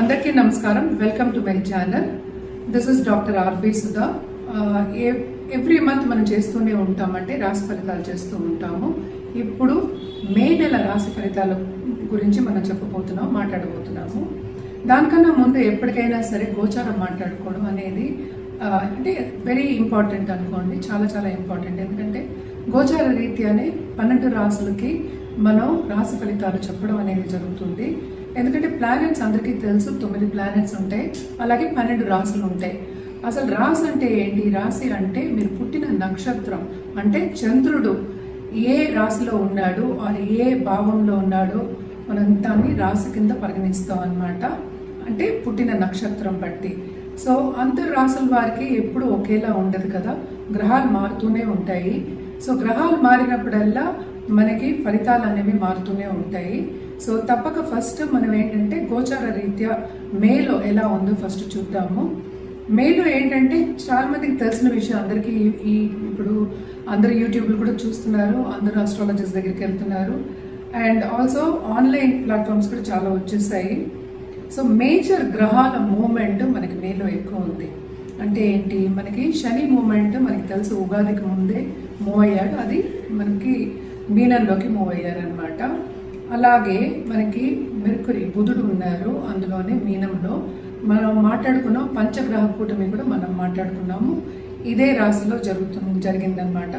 అందరికీ నమస్కారం. Welcome to my channel this is doctor R B Sudha every month మనం చేస్తూనే ఉంటామంటే రాశి ఫలితాలు చేస్తూ ఉంటాము. ఇప్పుడు మే నెల రాశి ఫలితాల గురించి మనం చెప్పబోతున్నాం మాట్లాడబోతున్నాము. దానికన్నా ముందు ఎప్పటికైనా సరే గోచారం మాట్లాడుకోవడం అనేది అంటే వెరీ ఇంపార్టెంట్ అనుకోండి. చాలా చాలా ఇంపార్టెంట్ ఎందుకంటే గోచార రీత్యానే పన్నెండు రాసులకి మనం రాశి ఫలితాలు చెప్పడం అనేది జరుగుతుంది. ఎందుకంటే ప్లానెట్స్ అందరికీ తెలుసు తొమ్మిది ప్లానెట్స్ ఉంటాయి అలాగే పన్నెండు రాసులు ఉంటాయి. అసలు రాశి అంటే ఏంటి? రాశి అంటే మీరు పుట్టిన నక్షత్రం. అంటే చంద్రుడు ఏ రాశిలో ఉన్నాడు అది ఏ భావంలో ఉన్నాడో మనం దాన్ని రాశి కింద పరిగణిస్తాం అన్నమాట. అంటే పుట్టిన నక్షత్రం బట్టి. సో అందరు రాసుల వారికి ఎప్పుడు ఒకేలా ఉండదు కదా. గ్రహాలు మారుతూనే ఉంటాయి. సో గ్రహాలు మారినప్పుడల్లా మనకి ఫలితాలు అనేవి మారుతూనే ఉంటాయి. సో తప్పక ఫస్ట్ మనం ఏంటంటే గోచార రీత్యా మేలో ఎలా ఉందో ఫస్ట్ చూద్దాము. మేలో ఏంటంటే చాలా మందికి తెలిసిన విషయం అందరికీ ఈ- ఇప్పుడు అందరూ యూట్యూబ్లు కూడా చూస్తున్నారు అందరూ ఆస్ట్రాలజర్స్ దగ్గరికి వెళ్తున్నారు. అండ్ ఆల్సో ఆన్లైన్ ప్లాట్ఫామ్స్ కూడా చాలా వచ్చేసాయి. సో మేజర్ గ్రహాల మూమెంట్ మనకి మేలో ఎక్కువ ఉంది. అంటే ఏంటి? మనకి శని మూమెంట్ మనకి తెలుసు ఉగాదికి ముందే మూవ్ అయ్యాడు. అది మనకి మీనంలోకి మూవ్ అయ్యారనమాట అలాగే మనకి మెర్కురి బుధుడు ఉన్నారు అందులోనే మీనంలో. మనం మాట్లాడుకున్నాం పంచగ్రహ కూటమి కూడా మనం మాట్లాడుకున్నాము. ఇదే రాశిలో జరుగుతు జరిగిందనమాట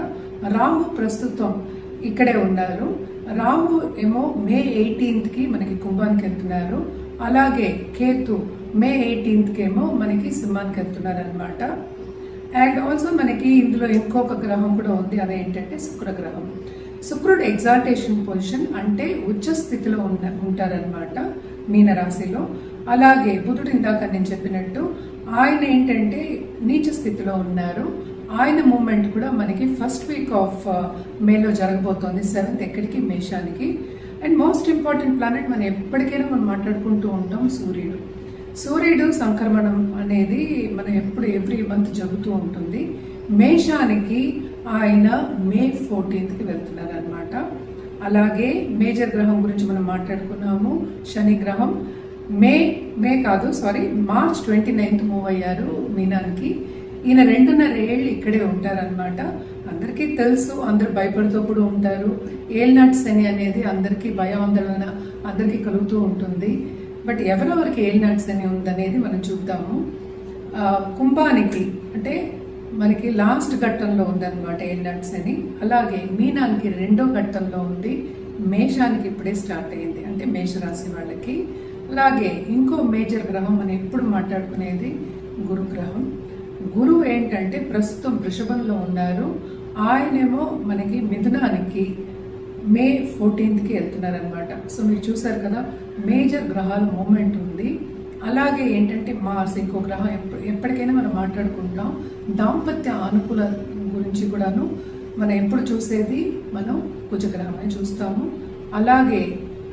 రాహు ప్రస్తుతం ఇక్కడే ఉన్నారు. రాహు ఏమో మే ఎయిటీన్త్కి మనకి కుంభానికి వెళ్తున్నారు. అలాగే కేతు మే ఎయిటీన్త్కి ఏమో మనకి సింహానికి వెళ్తున్నారు అనమాట అండ్ ఆల్సో మనకి ఇందులో ఇంకొక గ్రహం కూడా ఉంది. అదేంటంటే శుక్రగ్రహం. శుక్రుడు ఎగ్జాల్టేషన్ పొజిషన్ అంటే ఉచ్చ స్థితిలో ఉన్న ఉంటారనమాట మీనరాశిలో. అలాగే బుధుడు ఇందాక నేను చెప్పినట్టు ఆయన ఏంటంటే నీచ స్థితిలో ఉన్నారు. ఆయన మూమెంట్ కూడా మనకి ఫస్ట్ వీక్ ఆఫ్ మేలో జరగబోతోంది సెవెంత్ ఎక్కడికి? మేషానికి. అండ్ మోస్ట్ ఇంపార్టెంట్ ప్లానెట్ మనం ఎప్పటికైనా మనం మాట్లాడుకుంటూ ఉంటాం సూర్యుడు. సూర్యుడు సంక్రమణం అనేది మనం ఎప్పుడు ఎవ్రీ మంత్ జరుగుతూ ఉంటుంది. మేషానికి ఆయన మే ఫోర్టీన్త్కి వెళ్తున్నారు అనమాట అలాగే మేజర్ గ్రహం గురించి మనం మాట్లాడుకున్నాము. శని గ్రహం మే మే కాదు sorry March twenty ninth move అయ్యారు మీనానికి ఈయన రెండున్నర ఏళ్ళు ఇక్కడే ఉంటారనమాట అందరికీ తెలుసు అందరు భయపడుతూ కూడా ఉంటారు. ఏల్నాటి శని అనేది అందరికీ భయాందోళన అందరికీ కలుగుతూ ఉంటుంది. బట్ ఎవరెవరికి ఏలినాటి శని ఉందనేది మనం చూద్దాము. కుంభానికి అంటే మనకి లాస్ట్ ఘట్టంలో ఉందన్నమాట ఏలినాటి అని. అలాగే మీనానికి రెండో ఘట్టంలో ఉంది మేషానికి ఇప్పుడే స్టార్ట్ అయింది అంటే మేషరాశి వాళ్ళకి. అలాగే ఇంకో మేజర్ గ్రహం మనం ఎప్పుడు మాట్లాడుకునేది? గురుగ్రహం. గురువు ఏంటంటే ప్రస్తుతం వృషభంలో ఉన్నారు. ఆయనేమో మనకి మిథునానికి మే ఫోర్టీన్త్కి వెళ్తున్నారనమాట సో మీరు చూసారు కదా మేజర్ గ్రహాల మూమెంట్ ఉంది. అలాగే ఏంటంటే మార్స్ ఇంకో గ్రహం ఎప్పటికైనా మనం మాట్లాడుకుంటాం. దాంపత్య అనుకూల గురించి కూడాను మనం ఎప్పుడు చూసేది మనం కుజగ్రహమే చూస్తాము. అలాగే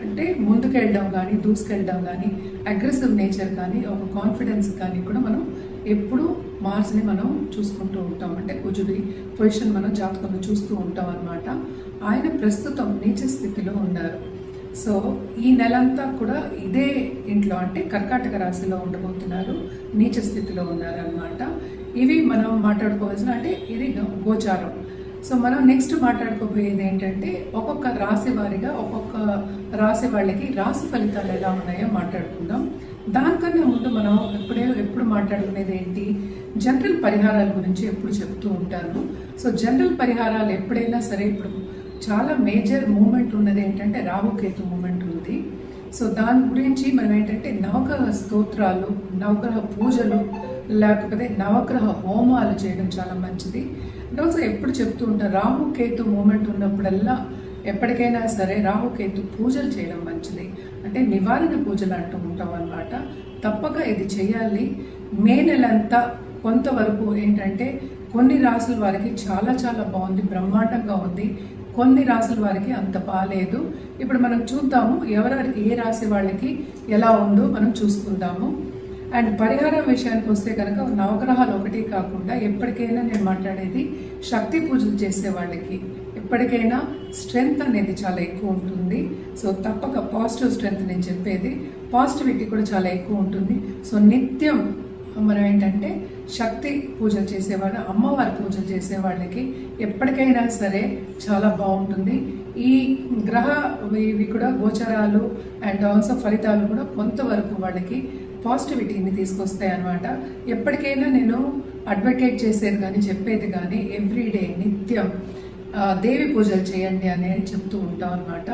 అంటే ముందుకెళ్ళడం కానీ దూసుకెళ్ళడం కానీ అగ్రెసివ్ నేచర్ కానీ ఒక కాన్ఫిడెన్స్ కానీ కూడా మనం ఎప్పుడు మార్స్ని మనం చూసుకుంటూ ఉంటాం. అంటే కుజుడి పొజిషన్ మనం జాతకంలో చూస్తూ ఉంటాం అనమాట ఆయన ప్రస్తుతం నీచ స్థితిలో ఉన్నారు. సో ఈ నెలంతా కూడా ఇదే ఇంట్లో అంటే కర్కాటక రాశిలో ఉండబోతున్నారు నీచ స్థితిలో ఉన్నారనమాట ఇవి మనం మాట్లాడుకోవాల్సిన అంటే ఇది గోచారం. సో మనం నెక్స్ట్ మాట్లాడుకోబోయేది ఏంటంటే ఒక్కొక్క రాశి వారిగా ఒక్కొక్క రాశి వాళ్ళకి రాశి ఫలితాలు ఎలా ఉన్నాయో మాట్లాడుకుందాం. దానికన్నా ముందు మనం ఎప్పుడే ఎప్పుడు మాట్లాడుకునేది ఏంటి? జనరల్ పరిహారాల గురించి ఎప్పుడు చెప్తూ ఉంటాను. సో జనరల్ పరిహారాలు ఎప్పుడైనా సరే ఇప్పుడు చాలా మేజర్ మూమెంట్ ఉన్నది ఏంటంటే రాహుకేతు మూమెంట్ ఉంది. సో దాని గురించి మనం ఏంటంటే నవగ్రహ స్తోత్రాలు నవగ్రహ పూజలు లేకపోతే నవగ్రహ హోమాలు చేయడం చాలా మంచిది. అండ్ ఆల్సో ఎప్పుడు చెప్తూ ఉంటాను రాహుకేతు మూమెంట్ ఉన్నప్పుడల్లా ఎప్పటికైనా సరే రాహుకేతు పూజలు చేయడం మంచిది. అంటే నివారణ పూజలు అంటూ ఉంటాం అనమాట తప్పక ఇది చేయాలి. మే నెలంతా కొంతవరకు ఏంటంటే కొన్ని రాసుల వారికి చాలా చాలా బాగుంది బ్రహ్మాండంగా ఉంది. కొన్ని రాసుల వారికి అంత బాగాలేదు ఇప్పుడు మనం చూద్దాము ఎవరెవరికి ఏ రాశి వాళ్ళకి ఎలా ఉందో మనం చూసుకుందాము. అండ్ పరిహారం విషయానికి వస్తే కనుక నవగ్రహాలు ఒకటి కాకుండా ఎప్పటికైనా నేను మాట్లాడేది శక్తి పూజలు చేసే వాళ్ళకి. ఎప్పటికైనా స్ట్రెంగ్త్ అనేది చాలా ఎక్కువ ఉంటుంది. సో తప్పక పాజిటివ్ స్ట్రెంగ్త్ నేను చెప్పేది పాజిటివిటీ కూడా చాలా ఎక్కువ ఉంటుంది. సో నిత్యం మనం ఏంటంటే శక్తి పూజలు చేసేవాళ్ళు అమ్మవారి పూజలు చేసేవాళ్ళకి ఎప్పటికైనా సరే చాలా బాగుంటుంది. ఈ గ్రహ ఇవి కూడా గోచరాలు అండ్ ఆల్సో ఫలితాలు కూడా కొంతవరకు వాళ్ళకి పాజిటివిటీని తీసుకొస్తాయి అన్నమాట. ఎప్పటికైనా నేను అడ్వకేట్ చేసేది కానీ చెప్పేది కానీ ఎవ్రీడే నిత్యం దేవి పూజలు చేయండి అని చెప్తూ ఉంటాం అనమాట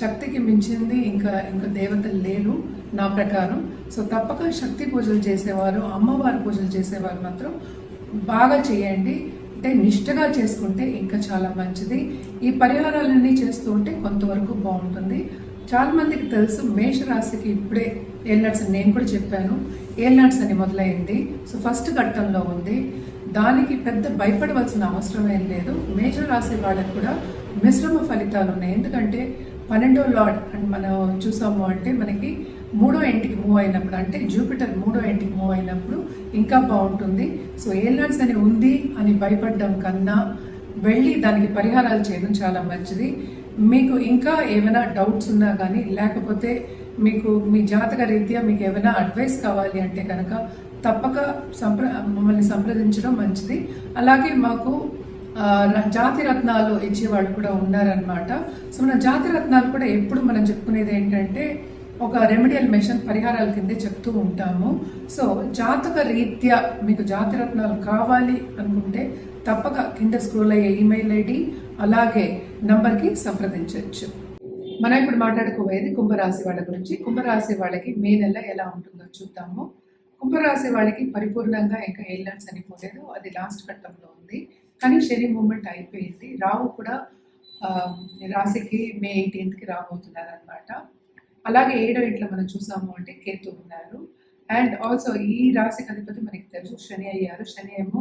శక్తికి మించింది ఇంకా ఇంకా దేవతలు లేరు నా ప్రకారం. సో తప్పక శక్తి పూజలు చేసేవారు అమ్మవారి పూజలు చేసేవారు మాత్రం బాగా చేయండి. అంటే నిష్ఠగా చేసుకుంటే ఇంకా చాలా మంచిది. ఈ పరిహారాలన్నీ చేస్తూ ఉంటే కొంతవరకు బాగుంటుంది. చాలామందికి తెలుసు మేషరాశికి ఇప్పుడే ఏల్నట్స్ నేను కూడా చెప్పాను. ఏల్నట్స్ అని మొదలైంది. సో ఫస్ట్ ఘట్టంలో ఉంది. దానికి పెద్ద భయపడవలసిన అవసరం ఏం లేదు. మేజర్ రాసే వాళ్ళకి కూడా మిశ్రమ ఫలితాలు ఉన్నాయి. ఎందుకంటే పన్నెండో లార్డ్ అండ్ మనం చూసాము అంటే మనకి మూడో ఇంటికి మూవ్ అయినప్పుడు అంటే జూపిటర్ మూడో ఇంటికి మూవ్ అయినప్పుడు ఇంకా బాగుంటుంది. సో ఏ లార్డ్స్ అని ఉంది అని భయపడడం కన్నా వెళ్ళి దానికి పరిహారాలు చేయడం చాలా మంచిది. మీకు ఇంకా ఏమైనా డౌట్స్ ఉన్నా కానీ లేకపోతే మీకు మీ జాతక రీత్యా మీకు ఏమైనా అడ్వైస్ కావాలి అంటే కనుక తప్పక సంప్ర మమ్మల్ని సంప్రదించడం మంచిది. అలాగే మాకు ర- జాతి రత్నాలు ఇచ్చేవాళ్ళు కూడా ఉన్నారనమాట సో మన జాతి రత్నాలు కూడా ఎప్పుడు మనం చెప్పుకునేది ఏంటంటే ఒక రెమెడియల్ మెషిన్ పరిహారాల కిందే చెప్తూ ఉంటాము. సో జాతక రీత్యా మీకు జాతి రత్నాలు కావాలి అనుకుంటే తప్పక కింద స్క్రోల్ అయ్యే ఈమెయిల్ ఐడి అలాగే నంబర్కి సంప్రదించవచ్చు మనం ఇప్పుడు మాట్లాడుకోబోయేది కుంభరాశి వాళ్ళ గురించి. కుంభరాశి వాళ్ళకి మే నెల ఎలా ఉంటుందో చూద్దాము. కుంభరాశి వాళ్ళకి పరిపూర్ణంగా ఇంకా ఎయిర్లైన్స్ అనిపోలేదు అది లాస్ట్ ఘట్టంలో ఉంది. కానీ శని మూమెంట్ అయిపోయింది. రావు కూడా రాశికి మే ఎయిటీన్త్కి రాబోతున్నారు అనమాట అలాగే ఏడో ఇంట్లో మనం చూసాము అంటే కేతు ఉన్నారు. అండ్ ఆల్సో ఈ రాశికి అధిపతి మనకి తెలుసు. శని అయ్యారు. శని ఏమో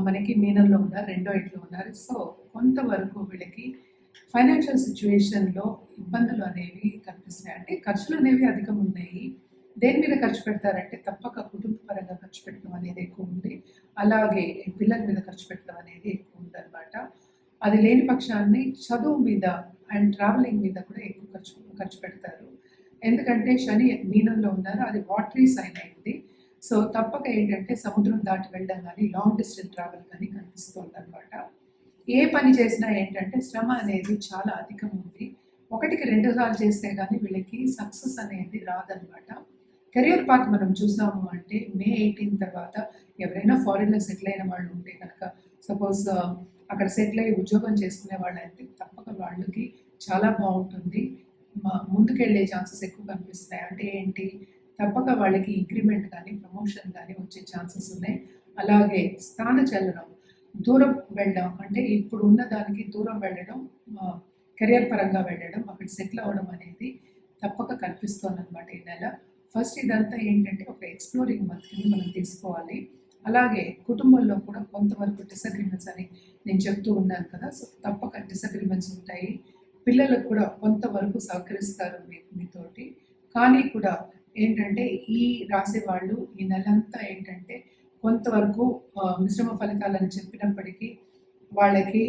మనకి మీనంలో ఉన్నారు. రెండో ఇంట్లో ఉన్నారు. సో కొంతవరకు వీళ్ళకి ఫైనాన్షియల్ సిచ్యువేషన్లో ఇబ్బందులు అనేవి కనిపిస్తున్నాయి. అంటే ఖర్చులు అనేవి అధికం ఉన్నాయి దేని మీద ఖర్చు పెడతారంటే తప్పక కుటుంబ పరంగా ఖర్చు పెట్టడం అనేది ఎక్కువ ఉంది. అలాగే పిల్లల మీద ఖర్చు పెట్టడం అనేది ఎక్కువ ఉంది అనమాట అది లేని పక్షాన్ని చదువు మీద అండ్ ట్రావెలింగ్ మీద కూడా ఎక్కువ ఖర్చు ఖర్చు పెడతారు. ఎందుకంటే శని మీనంలో ఉన్నారు. అది వాటరీ సైన్ అయింది. సో తప్పక ఏంటంటే సముద్రం దాటి వెళ్ళడం కానీ లాంగ్ డిస్టెన్స్ ట్రావెల్ కానీ కనిపిస్తుంది అనమాట ఏ పని చేసినా ఏంటంటే శ్రమ అనేది చాలా అధికం ఉంది. ఒకటికి రెండు సార్లు చేస్తే కానీ వీళ్ళకి సక్సెస్ అనేది రాదనమాట కెరియర్ పాత్ మనం చూసాము అంటే మే ఎయిటీన్ తర్వాత ఎవరైనా ఫారిన్లో సెటిల్ అయిన వాళ్ళు ఉంటే కనుక సపోజ్ అక్కడ సెటిల్ అయ్యి ఉద్యోగం చేసుకునే వాళ్ళు అయితే తప్పక వాళ్ళకి చాలా బాగుంటుంది. ముందుకెళ్ళే ఛాన్సెస్ ఎక్కువ కనిపిస్తాయి. అంటే ఏంటి? తప్పక వాళ్ళకి ఇంక్రిమెంట్ కానీ ప్రమోషన్ కానీ వచ్చే ఛాన్సెస్ ఉన్నాయి. అలాగే స్థాన చలనం దూరం వెళ్ళడం అంటే ఇప్పుడు ఉన్న దానికి దూరం వెళ్ళడం కెరియర్ పరంగా వెళ్ళడం అక్కడ సెటిల్ అవ్వడం అనేది తప్పక కనిపిస్తుంది అనమాట ఈ నెల. ఫస్ట్ ఇదంతా ఏంటంటే ఒక ఎక్స్ప్లోరింగ్ మంత్ కింద మనం తీసుకోవాలి. అలాగే కుటుంబంలో కూడా కొంతవరకు డిసగ్రిమెంట్స్ అని నేను చెప్తూ ఉన్నాను కదా సో తప్పక డిసగ్రిమెంట్స్ ఉంటాయి. పిల్లలకు కూడా కొంతవరకు సహకరిస్తారు మీ మీతోటి. కానీ కూడా ఏంటంటే ఈ రాసేవాళ్ళు ఈ నెలంతా ఏంటంటే కొంతవరకు మిశ్రమ ఫలితాలని చెప్పినప్పటికీ వాళ్ళకి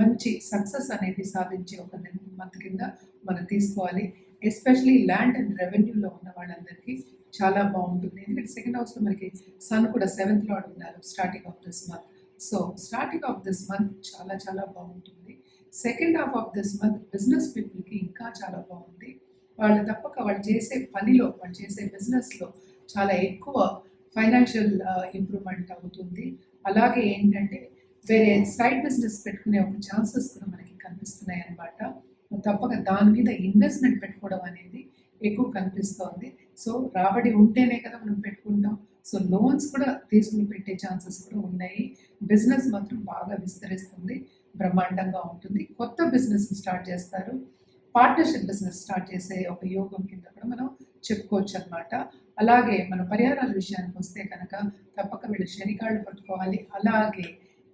మంచి సక్సెస్ అనేది సాధించే ఒక మంత్ కింద మనం తీసుకోవాలి. ఎస్పెషలీ ల్యాండ్ అండ్ రెవెన్యూలో ఉన్న వాళ్ళందరికీ చాలా బాగుంటుంది. ఎందుకంటే సెకండ్ హౌస్లో మనకి సన్ కూడా సెవెంత్ లాడ్ ఉన్నారు starting of this month. So starting of this month చాలా చాలా బాగుంటుంది. Second half of this month business పీపుల్కి ఇంకా చాలా బాగుంది. వాళ్ళు తప్పక వాళ్ళు చేసే పనిలో వాళ్ళు చేసే బిజినెస్లో చాలా ఎక్కువ ఫైనాన్షియల్ ఇంప్రూవ్మెంట్ అవుతుంది. అలాగే ఏంటంటే వేరే సైడ్ బిజినెస్ పెట్టుకునే ఒక ఛాన్సెస్ కూడా మనకి కనిపిస్తున్నాయి అన్నమాట తప్పక దాని మీద ఇన్వెస్ట్మెంట్ పెట్టుకోవడం అనేది ఎక్కువ కనిపిస్తోంది. సో రాబడి ఉంటేనే కదా మనం పెట్టుకుంటాం. సో లోన్స్ కూడా తీసుకుని పెట్టే ఛాన్సెస్ కూడా ఉన్నాయి. బిజినెస్ మాత్రం బాగా విస్తరిస్తుంది. బ్రహ్మాండంగా ఉంటుంది. కొత్త బిజినెస్ స్టార్ట్ చేస్తారు. పార్ట్నర్షిప్ బిజినెస్ స్టార్ట్ చేసే ఒక యోగం కింద కూడా మనం చెప్పుకోవచ్చు అనమాట అలాగే మన పరిహారాల విషయానికి వస్తే కనుక తప్పక వీళ్ళు శనికాళ్ళు పట్టుకోవాలి. అలాగే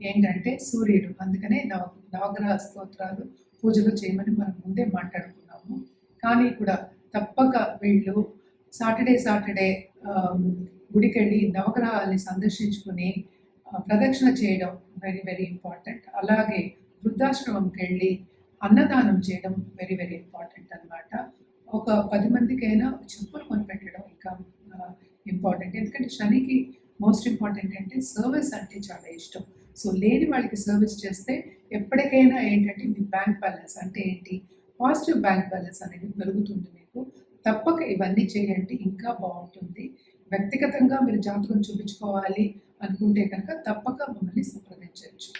ఏంటంటే సూర్యుడు అందుకనే నవ నవగ్రహ స్తోత్రాలు పూజలు చేయమని మనం ముందే మాట్లాడుకున్నాము. కానీ కూడా తప్పక వీళ్ళు సాటర్డే సాటర్డే గుడికెళ్ళి నవగ్రహాల్ని సందర్శించుకుని ప్రదక్షిణ చేయడం వెరీ వెరీ ఇంపార్టెంట్ అలాగే వృద్ధాశ్రమంకి వెళ్ళి అన్నదానం చేయడం వెరీ వెరీ ఇంపార్టెంట్ అన్నమాట. ఒక పది మందికైనా చెప్పులు కొనిపెట్టడం ఇంకా ఇంపార్టెంట్ ఎందుకంటే శనికి మోస్ట్ ఇంపార్టెంట్ అంటే సర్వీస్ అంటే చాలా ఇష్టం. సో లేని వాళ్ళకి సర్వీస్ చేస్తే ఎప్పటికైనా ఏంటంటే మీ బ్యాంక్ బ్యాలెన్స్ అంటే ఏంటి? పాజిటివ్ బ్యాంక్ బ్యాలెన్స్ అనేది పెరుగుతుంది మీకు. తప్పక ఇవన్నీ చేయండి ఇంకా బాగుంటుంది. వ్యక్తిగతంగా మీరు జాతకం చూపించుకోవాలి అనుకుంటే కనుక తప్పక మమ్మల్ని సంప్రదించవచ్చు.